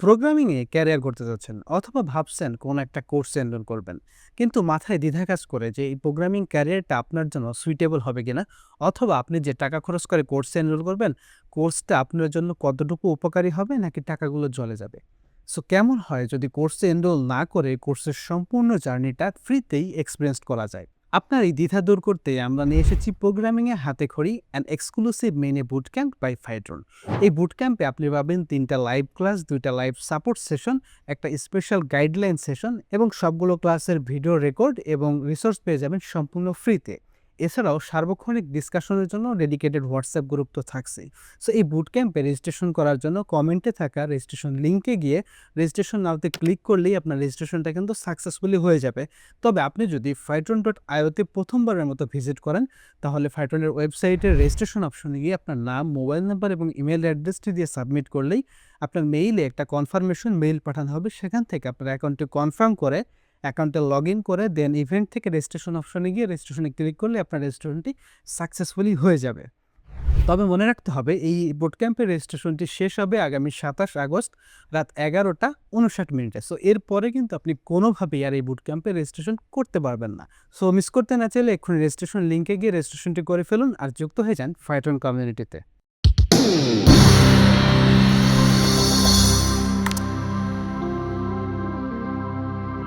প্রোগ্রামিংয়ে career করতে যাচ্ছেন অথবা ভাবছেন কোন একটা কোর্সে এনরোল করবেন। কিন্তু মাথায় দ্বিধা কাজ করে যে এই প্রোগ্রামিং ক্যারিয়ারটা আপনার জন্য সুইটেবল হবে কিনা অথবা আপনি যে টাকা খরচ করে কোর্সে এনরোল করবেন কোর্সটা আপনার জন্য কতটুকু উপকারী হবে নাকি টাকাগুলো জলে যাবে? সো কেমন হয় যদি কোর্সে এনরোল না করে কোর্সের সম্পূর্ণ জার্নিটা ফ্রিতেই এক্সপিরিয়েন্স করা যায়? আপনার এই দ্বিধা দূর করতে আমরা নিয়ে এসেছি প্রোগ্রামিংয়ে হাতে খড়ি অ্যান্ড এক্সক্লুসিভ মেনে বুট ক্যাম্প বাই ফাইড্রন এই বুট ক্যাম্পে আপনি পাবেন তিনটা লাইভ ক্লাস দুইটা লাইভ সাপোর্ট সেশন একটা স্পেশাল গাইডলাইন সেশন এবং সবগুলো ক্লাসের ভিডিও রেকর্ড এবং রিসোর্স পেয়ে যাবেন সম্পূর্ণ ফ্রিতে এছাড়াও সার্বক্ষণিক ডিসকাশনের জন্য ডেডিকেটেড হোয়াটসঅ্যাপ গ্রুপ তো থাকছেই। সো এই বুট ক্যাম্পে রেজিস্ট্রেশন করার জন্য কমেন্টে থাকা রেজিস্ট্রেশন লিঙ্কে গিয়ে রেজিস্ট্রেশন নাওতে ক্লিক করলেই আপনার রেজিস্ট্রেশনটা কিন্তু সাকসেসফুলি হয়ে যাবে। তবে আপনি যদি ফাইট্রন ডট আইওতে প্রথমবারের মতো ভিজিট করেন, তাহলে ফাইট্রনের ওয়েবসাইটের রেজিস্ট্রেশন অপশনে গিয়ে আপনার নাম মোবাইল নাম্বার এবং ইমেল অ্যাড্রেসটি দিয়ে সাবমিট করলেই আপনার মেইলে একটা কনফার্মেশন মেইল পাঠানো হবে। সেখান থেকে আপনার অ্যাকাউন্টটি কনফার্ম করে অ্যাকাউন্টে লগ ইন করে দেন ইভেন্ট থেকে রেজিস্ট্রেশন অপশনে গিয়ে রেজিস্ট্রেশনে ক্লিক করলে আপনার রেজিস্ট্রেশনটি সাকসেসফুলি হয়ে যাবে। তবে মনে রাখতে হবে, এই বুট ক্যাম্পের রেজিস্ট্রেশনটি শেষ হবে আগামী সাতাশ আগস্ট রাত এগারোটা উনষাট মিনিটে। সো এরপরে কিন্তু আপনি কোনোভাবেই আর এই বুট ক্যাম্পে রেজিস্ট্রেশন করতে পারবেন না। সো মিস করতে না চাইলে এক্ষুনি রেজিস্ট্রেশন লিঙ্কে গিয়ে রেজিস্ট্রেশনটি করে ফেলুন আর যুক্ত হয়ে যান ফাইটন কমিউনিটিতে